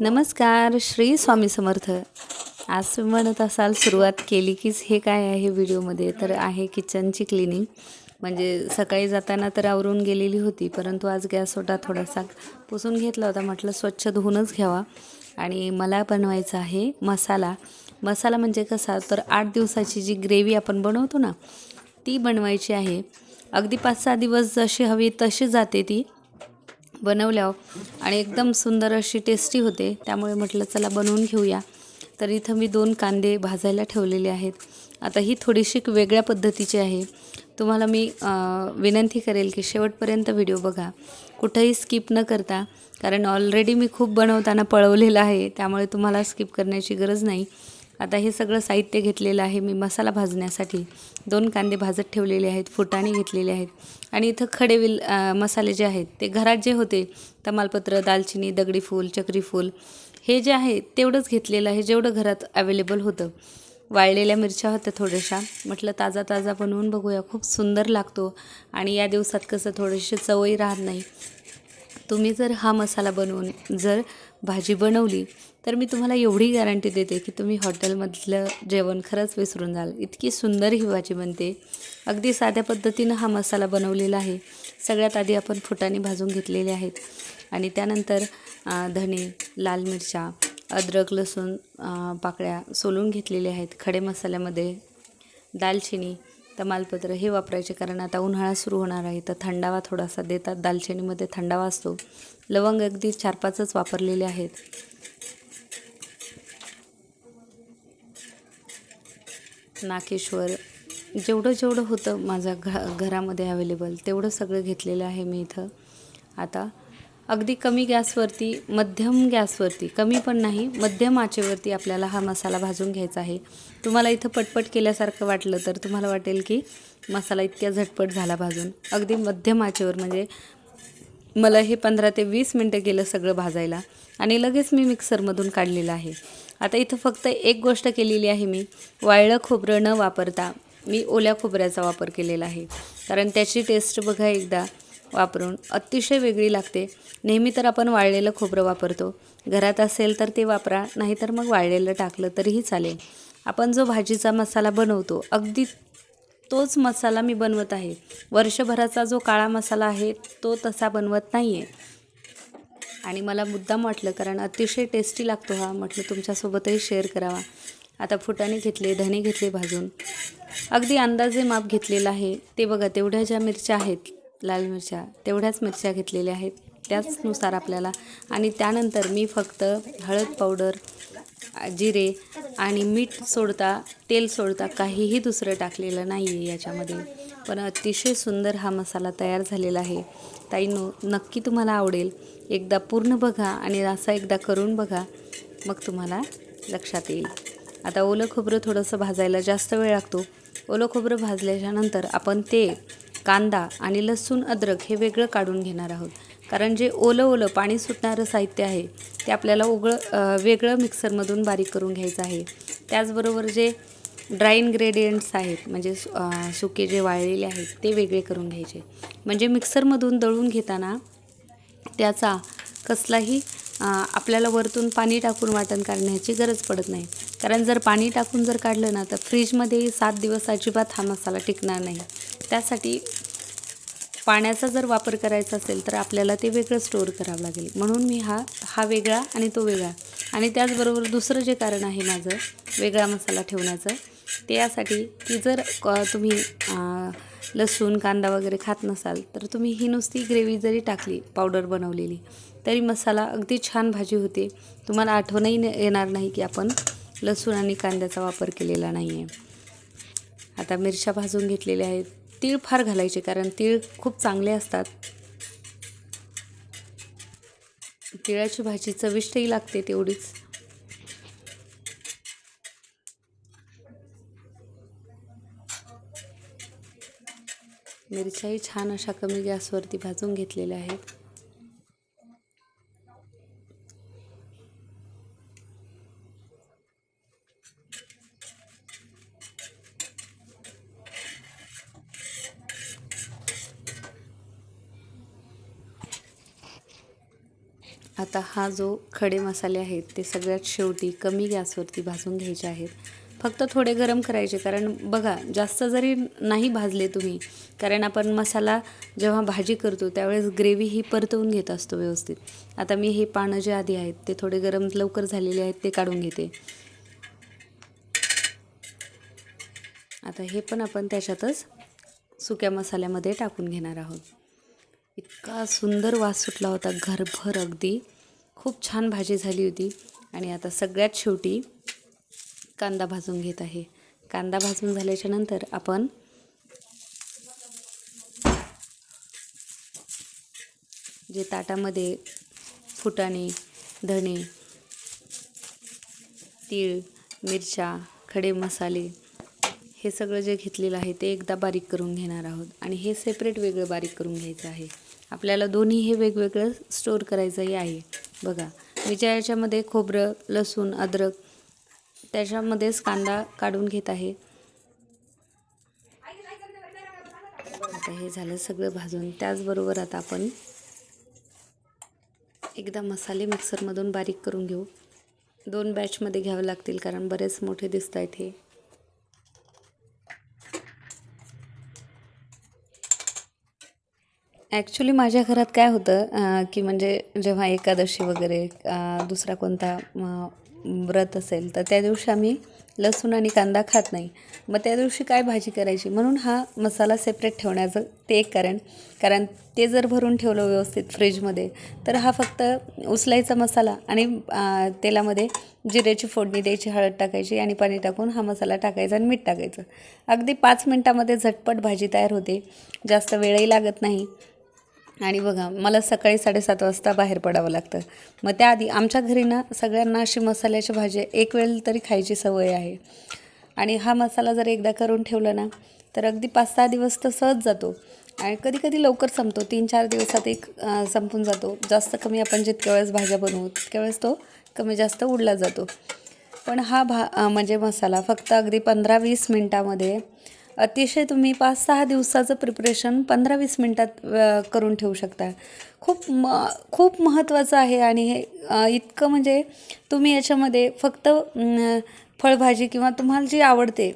नमस्कार श्री स्वामी समर्थ. आज तुम्ही म्हणत असाल सुरुवात केली कीच हे काय आहे व्हिडिओमध्ये? तर आहे किचनची क्लिनिंग. म्हणजे सकाळी जाताना तर आवरून गेलेली होती परंतु आज गॅस होता थोडासा पुसून घेतला होता. म्हटलं स्वच्छ धुवूनच घ्यावा. आणि मला बनवायचा आहे मसाला. मसाला म्हणजे कसा? तर आठ दिवसाची जी ग्रेव्ही आपण बनवतो ना ती बनवायची आहे. अगदी पाच सहा दिवस जशी हवी तशी जाते ती. बनवल्यावर. आणि एकदम सुंदर अशी टेस्टी होते. त्यामुळे म्हटलं चला बनवून घेऊया. तर इथं मी दोन कांदे भाजायला ठेवलेले आहेत. आता ही थोडीशी वेगळ्या पद्धतीची आहे. तुम्हाला मी विनंती करेल की शेवटपर्यंत व्हिडिओ बघा. कुठंही स्किप न करता कारण ऑलरेडी मी खूप बनवताना पळवलेलं आहे. त्यामुळे तुम्हाला स्किप करण्याची गरज नाही. आता हे सगळं साहित्य घेतलेलं आहे मी मसाला भाजण्यासाठी. दोन कांदे भाजत ठेवलेले आहेत फुटाणे घेतलेले आहेत. आणि इथं खडेविल मसाले जे आहेत ते घरात जे होते तमालपत्र दालचिनी दगडी फूल चक्री फूल हे जे आहे तेवढंच घेतलेलं आहे जेवढं घरात अवेलेबल होतं. वाळलेल्या मिरच्या होत्या थोड्याशा. म्हटलं ताजा ताजा बनवून बघूया खूप सुंदर लागतो. आणि या दिवसात कसं थोडीशी चवही राहत नाही. तुम्ही जर हा मसाला बनवून जर भाजी बनवली तर मी तुम्हाला एवढी गॅरंटी देते की तुम्ही हॉटेलमधलं जेवण खरंच विसरून जाल. इतकी सुंदर ही भाजी बनते. अगदी साध्या पद्धतीनं हा मसाला बनवलेला आहे. सगळ्यात आधी आपण फुटाणे भाजून घेतलेले आहेत. आणि त्यानंतर धणे लाल मिरच्या अद्रक लसूण पाकळ्या सोलून घेतलेल्या आहेत खडे मसाल्यामध्ये. दालचिनी तमालपत्र हे वापरायचे कारण आता उन्हाळा सुरू होणार आहे. तर थंडावा थोडासा देतात. दालचिनीमध्ये थंडावा असतो. लवंग अगदी चार पाचच वापरलेले आहेत. नाकेश्वर जेवढं जेवढं होतं माझ्या घ घरामध्ये अवेलेबल तेवढं सगळं घेतलेलं आहे मी इथं. आता अगदी कमी गॅसवरती मध्यम गॅसवरती कमी पण नाही मध्यम आचेवरती आपल्याला हा मसाला भाजून घ्यायचा आहे. तुम्हाला इथं पटपट केल्यासारखं वाटलं तर तुम्हाला वाटेल की मसाला इतक्या झटपट झाला भाजून. अगदी मध्यम आचेवर म्हणजे मला हे पंधरा ते वीस मिनटं गेलं सगळं भाजायला. आणि लगेच मी मिक्सरमधून काढलेलं आहे. आता इथं फक्त एक गोष्ट केलेली आहे मी. वाळलं खोबरं न वापरता मी ओल्या खोबऱ्याचा वापर केलेला आहे. कारण त्याची टेस्ट बघा एकदा वापरून. अतिशय वेगळी लागते. नेहमी तर आपण वाळलेलं खोबरं वापरतो. घरात असेल तर ते वापरा नाहीतर मग वाळलेलं टाकलं तरीही चालेल. आपण जो भाजीचा मसाला बनवतो अगदी तोच मसाला मी बनवत आहे. वर्षभराचा जो काळा मसाला आहे तो तसा बनवत नाही आहे आणि मला मुद्दाम वाटलं कारण अतिशय टेस्टी लागतो हा. म्हटलं तुमच्यासोबतही शेअर करावा. आता फुटाणे घेतले धने घेतले भाजून. अगदी अंदाजे माप घेतलेलं आहे. ते बघा तेवढ्या ज्या मिरच्या आहेत लाल मिरच्या तेवढ्याच मिरच्या घेतलेल्या आहेत. त्याचनुसार आपल्याला. आणि त्यानंतर मी फक्त हळद पावडर जिरे आणि मीठ सोडता तेल सोडता काहीही दुसरं टाकलेलं नाही आहे याच्यामध्ये. पण अतिशय सुंदर हा मसाला तयार झालेला आहे. ताईनो नक्की तुम्हाला आवडेल. एकदा पूर्ण बघा आणि असा एकदा करून बघा. मग तुम्हाला लक्षात येईल. आता ओलं खोबरं थोडंसं भाजायला जास्त वेळ लागतो. ओलं खोबरं भाजल्याच्यानंतर आपण ते कांदा आणि लसूण अद्रक हे वेगळं काढून घेणार आहोत. कारण जे ओलं ओलं पाणी सुटणारं साहित्य आहे ते आपल्याला उगळं वेगळं मिक्सरमधून बारीक करून घ्यायचं आहे. त्याचबरोबर जे ड्राय इन्ग्रेडियंट्स आहेत म्हणजे सुके जे वाळलेले आहेत ते वेगळे करून घ्यायचे. म्हणजे मिक्सरमधून दळून घेताना त्याचा कसलाही आपल्याला वरतून पाणी टाकून वाटण काढण्याची गरज पडत नाही. कारण जर पाणी टाकून जर काढलं ना तर फ्रीजमध्ये सात दिवस अजिबात हा मसाला टिकणार नाही. त्यासाठी पाण्याचा जर वापर करायचा असेल तर आपल्याला ते वेगळं स्टोअर करावं लागेल. म्हणून मी हा हा वेगळा आणि तो वेगळा. आणि त्याचबरोबर दुसरं जे कारण आहे माझं वेगळा मसाला ठेवण्याचं ते यासाठी की जर क- तुम्ही लसूण कांदा वगैरे खात नसाल तर तुम्ही ही नुसती ग्रेव्ही जरी टाकली पावडर बनवलेली तरी मसाला अगदी छान भाजी होते. तुम्हाला आठवणही न- येणार नाही की आपण लसूण आणि कांद्याचा वापर केलेला नाही आहे आता मिरच्या भाजून घेतलेल्या आहेत तीळ फार घालायचे कारण तीळ खूप चांगले असतात. तिळाची भाजी चविष्टही लागते तेवढीच. मिरच्याही छान अशा कमी गॅसवरती भाजून घेतलेल्या आहेत. आता हा जो खडे मसाले आहेत ते सगळ्यात शेवटी कमी गॅसवरती भाजून घ्यायचे आहेत. फक्त थोडे गरम करायचे कारण बघा जास्त जरी नाही भाजले तुम्ही कारण आपण मसाला जेव्हा भाजी करतो त्यावेळेस ग्रेव्ही ही परतवून घेत असतो व्यवस्थित. आता मी हे पानं जे आधी आहेत ते थोडे गरम लवकर झालेले आहेत ते काढून घेते. आता हे पण आपण त्याच्यातच सुक्या मसाल्यामध्ये टाकून घेणार आहोत. इतका सुंदर वास सुटला होता घरभर अगदी. खूप छान भाजी झाली होती. आणि आता सगळ्यात शेवटी कांदा भाजून घेत आहे. कांदा भाजून झाल्याच्यानंतर आपण जे ताटामध्ये फुटाणे धणे तीळ मिरच्या खडे मसाले हे सगळं जे घेतलेलं आहे ते एकदा बारीक करून घेणार आहोत. आणि हे सेपरेट वेगळं बारीक करून घ्यायचं आहे. आपल्याला दोन्ही हे वेगवेगळं स्टोअर करायचंही आहे. बघा मी ज्या याच्यामध्ये खोबरं लसूण अद्रक त्याच्यामध्येच कांदा काढून घेत आहे. आता हे झालं सगळं भाजून. त्याचबरोबर आता आपण एकदा मसाले मिक्सरमधून बारीक करून घेऊ. दोन बॅचमध्ये घ्यावे लागतील कारण बरेच मोठे दिसत आहेत हे. ॲक्च्युली माझ्या घरात काय होतं की म्हणजे जेव्हा एकादशी वगैरे दुसरा कोणता व्रत असेल तर त्या दिवशी आम्ही लसूण आणि कांदा खात नाही. मग त्या दिवशी काय भाजी करायची? म्हणून हा मसाला सेपरेट ठेवण्याचं ते एक कारण. कारण ते जर भरून ठेवलं व्यवस्थित फ्रीजमध्ये तर हा फक्त उचलायचा मसाला आणि तेलामध्ये जिऱ्याची फोडणी द्यायची हळद टाकायची आणि पाणी टाकून हा मसाला टाकायचा आणि मीठ टाकायचं. अगदी पाच मिनटामध्ये झटपट भाजी तयार होते. जास्त वेळही लागत नाही. आणि बघा मला सकाळी साडेसात वाजता बाहेर पडावं लागतं. मग त्याआधी आमच्या घरी ना सगळ्यांना अशी मसाल्याची भाजी एक वेळ तरी खायची सवय आहे. आणि हा मसाला जर एकदा करून ठेवला ना तर अगदी पाच सहा दिवस तर सहज जातो. आणि कधी कधी लवकर संपतो. तीन चार दिवसात एक संपून जातो. जास्त कमी आपण जितक्या वेळेस भाज्या बनवू तितक्या वेळेस तो कमी जास्त उडला जातो. पण हा भा म्हणजे मसाला फक्त अगदी पंधरा वीस मिनटामध्ये अतिशय तुम्ही पाच सहा दिवसाचं प्रिपरेशन पंधरा वीस मिनटात करून ठेवू शकता. खूप म खूप महत्त्वाचं आहे आणि हे इतकं म्हणजे तुम्ही याच्यामध्ये फक्त फळभाजी किंवा तुम्हाला जी आवडते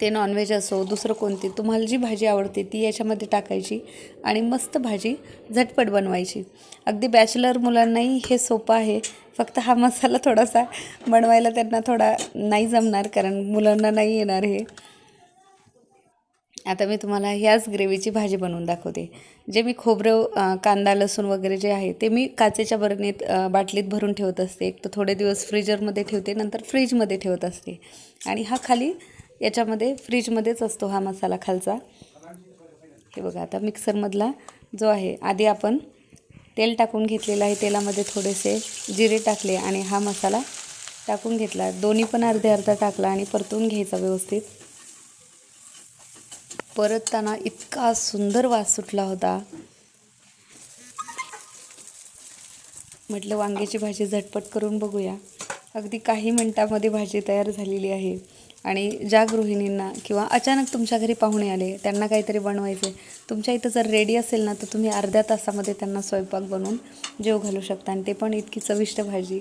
ते नॉनव्हेज असो दुसरं कोणती तुम्हाला जी भाजी आवडते ती याच्यामध्ये टाकायची आणि मस्त भाजी झटपट बनवायची. अगदी बॅचलर मुलांनाही हे सोपं आहे. फक्त हा मसाला थोडासा बनवायला त्यांना थोडा नाही जमणार कारण मुलांना नाही येणार हे. आता मी तुम्हाला ह्याच ग्रेव्हीची भाजी बनवून दाखवते. जे मी खोबरं कांदा लसूण वगैरे जे आहे ते मी काचेच्या बरणीत बाटलीत भरून ठेवत असते. एक तर थोडे दिवस फ्रीजरमध्ये ठेवते नंतर फ्रीजमध्ये ठेवत असते. आणि हा खाली याच्यामध्ये फ्रीजमध्येच असतो हा मसाला खालचा. हे बघा आता मिक्सरमधला जो आहे आधी आपण तेल टाकून घेतलेलं आहे तेलामध्ये थोडेसे जिरे टाकले आणि हा मसाला टाकून घेतला. दोन्ही पण अर्धे अर्धा टाकला आणि परतून घ्यायचा व्यवस्थित. परतताना इतका सुंदर वास सुटला होता. म्हटलं वांग्याची भाजी झटपट करून बघूया. अगदी काही मिनटामध्ये भाजी तयार झालेली आहे. आणि ज्या गृहिणींना किंवा अचानक तुमच्या घरी पाहुणे आले त्यांना काहीतरी बनवायचे तुमच्या इथं जर रेडी असेल ना तर तुम्ही अर्ध्या तासामध्ये त्यांना स्वयंपाक बनवून जेव घालू शकता. आणि ते पण इतकी चविष्ट भाजी.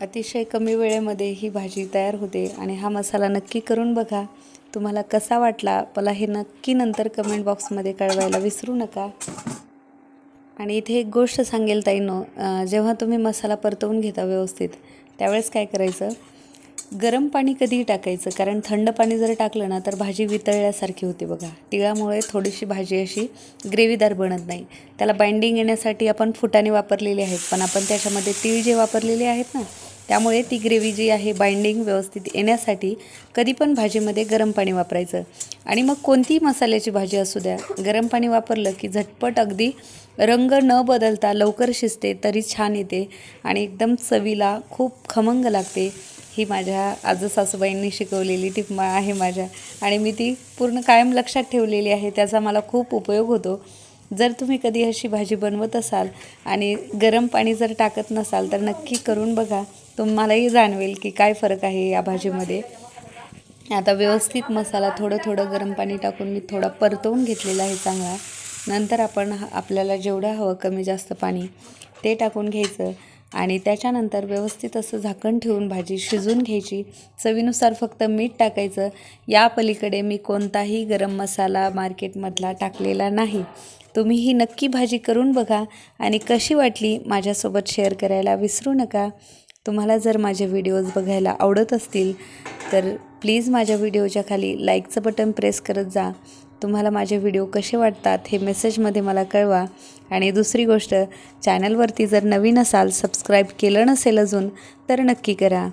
अतिशय कमी वेळेमध्ये ही भाजी तयार होते आणि हा मसाला नक्की करून बघा. तुम्हाला कसा वाटला? मला हे नक्की नंतर कमेंट बॉक्समध्ये कळवायला विसरू नका. आणि इथे एक गोष्ट सांगेल ताईनो जेव्हा तुम्ही मसाला परतवून घेता व्यवस्थित त्यावेळेस काय करायचं? गरम पाणी कधीही टाकायचं कारण थंड पाणी जर टाकलं ना तर भाजी वितळल्यासारखी होते बघा. तिळामुळे थोडीशी भाजी अशी ग्रेव्हीदार बनत नाही. त्याला बाइंडिंग येण्यासाठी आपण फुटाने वापरलेले आहेत पण आपण त्याच्यामध्ये तीळ जे वापरलेले आहेत ना त्यामुळे ती ग्रेव्ही जी आहे बाइंडिंग व्यवस्थित येण्यासाठी कधी पण भाजीमध्ये गरम पाणी वापरायचं. आणि मग कोणतीही मसाल्याची भाजी असू द्या गरम पाणी वापरलं की झटपट अगदी रंग न बदलता लवकर शिजते तरी छान येते आणि एकदम चवीला खूप खमंग लागते. ही माझ्या आज सासूबाईंनी शिकवलेली टीप मा- आहे माझ्या. आणि मी ती पूर्ण कायम लक्षात ठेवलेली आहे त्याचा मला खूप उपयोग होतो. जर तुम्ही कधी अशी भाजी बनवत असाल आणि गरम पाणी जर टाकत नसाल तर नक्की करून बघा. तुम्हालाही जाणवेल की काय फरक आहे या भाजीमध्ये. आता व्यवस्थित मसाला थोडं थोडं गरम पाणी टाकून मी थोडा परतवून घेतलेला आहे चांगला. नंतर आपण ह- आपल्याला जेवढं हवं कमी जास्त पाणी ते टाकून घ्यायचं आणि त्याच्यानंतर व्यवस्थित असं झाकण ठेवून भाजी शिजून घ्यायची. चवीनुसार फक्त मीठ टाकायचं. या पलीकडे मी कोणताही गरम मसाला मार्केटमधला टाकलेला नाही. तुम्ही ही नक्की भाजी करून बघा आणि कशी वाटली माझ्यासोबत शेअर करायला विसरू नका. तुम्हाला जर माझे व्हिडिओज बघायला आवडत असतील तर प्लीज माझ्या व्हिडिओच्या खाली लाईकचं बटन प्रेस करत जा. तुम्हाला माझे व्हिडिओ कसे वाटतात हे मेसेजमध्ये मला कळवा. आणि दुसरी गोष्ट चॅनलवरती जर नवीन असाल सबस्क्राईब केलं नसेल अजून तर नक्की करा.